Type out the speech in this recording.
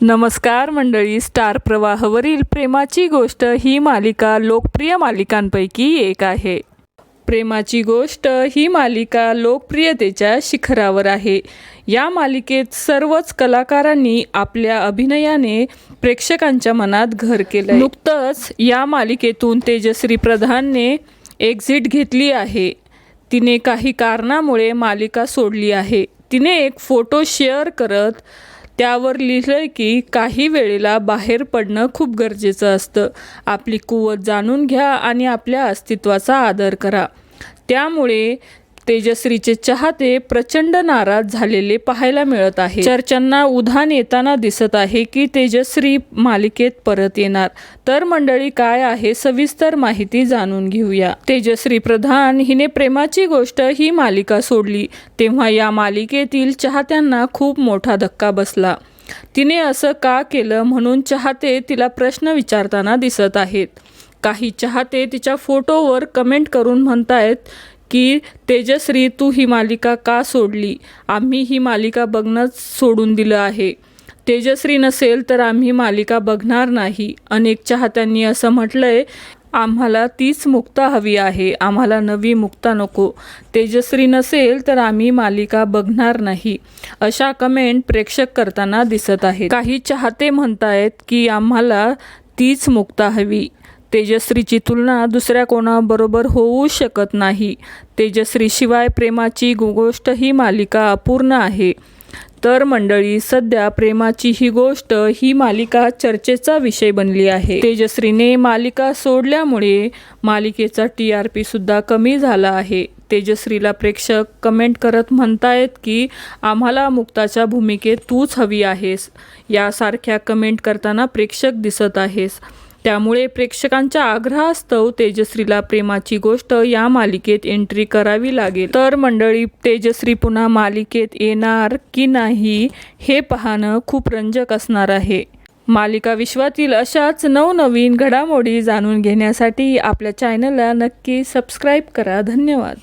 नमस्कार मंडळी स्टार प्रवाहवरील प्रेमाची गोष्ट ही मालिका लोकप्रिय मालिकांपैकी एक आहे. प्रेमाची गोष्ट ही मालिका लोकप्रियतेच्या शिखरावर आहे. या मालिकेत सर्वच कलाकारांनी आपल्या अभिनयाने प्रेक्षकांच्या मनात घर केलं नुकतंच या मालिकेतून तेजश्री प्रधानने एक्झिट घेतली आहे. तिने काही कारणामुळे मालिका सोडली आहे. तिने एक फोटो शेअर करत त्यावर लिहिलंय की काही वेळेला बाहेर पडणं खूप गरजेचं असतं. आपली कुवत जाणून घ्या आणि आपल्या अस्तित्वाचा आदर करा. त्यामुळे तेजश्रीचे चाहते प्रचंड नाराज झालेले पाहायला मिळत आहे. चर्चांना उधाण येताना दिसत आहे की तेजश्री मालिकेत परत येणार. तर मंडळी काय आहे सविस्तर माहिती जाणून घेऊया. तेजश्री प्रधान हिने प्रेमाची गोष्ट ही मालिका सोडली. तेव्हा या मालिकेतील चाहत्यांना खूप मोठा धक्का बसला. तिने असं का केलं म्हणून चाहते तिला प्रश्न विचारताना दिसत आहेत. काही चाहते तिच्या फोटोवर कमेंट करून म्हणतायत की तेजश्री तू ही मालिका का सोडली? आम्ही ही मालिका बघणंच सोडून दिलं आहे. तेजश्री नसेल तर आम्ही मालिका बघणार नाही. अनेक चाहत्यांनी असं म्हटलंय आम्हाला तीच मुक्ता हवी आहे. आम्हाला नवी मुक्ता नको. तेजश्री नसेल तर आम्ही मालिका बघणार नाही. अशा कमेंट प्रेक्षक करताना दिसत आहेत. काही चाहते म्हणतायत की आम्हाला तीच मुक्ता हवी. तेजश्रीची तुलना दुसऱ्या कोणाबरोबर होऊ शकत नाही. तेजश्रीशिवाय प्रेमाची गोष्ट ही मालिका अपूर्ण आहे. तर मंडळी सध्या प्रेमाची ही गोष्ट ही मालिका चर्चेचा विषय बनली आहे. तेजश्रीने मालिका सोडल्यामुळे मालिकेचा टी आर पी सुद्धा कमी झाला आहे. तेजश्रीला प्रेक्षक कमेंट करत म्हणतायत की आम्हाला मुक्ताच्या भूमिकेत तूच हवी आहेस. यासारख्या कमेंट करताना प्रेक्षक दिसत आहेस. त्यामुळे प्रेक्षकांच्या आग्रहास्तव तेजश्रीला प्रेमाची गोष्ट या मालिकेत एंट्री करावी लागेल. तर मंडळी तेजश्री पुन्हा मालिकेत येणार की नाही हे पाहणं खूप रंजक असणार आहे. मालिका विश्वातील अशाच नवनवीन घडामोडी जाणून घेण्यासाठी आपल्या चॅनलला नक्की सबस्क्राईब करा. धन्यवाद.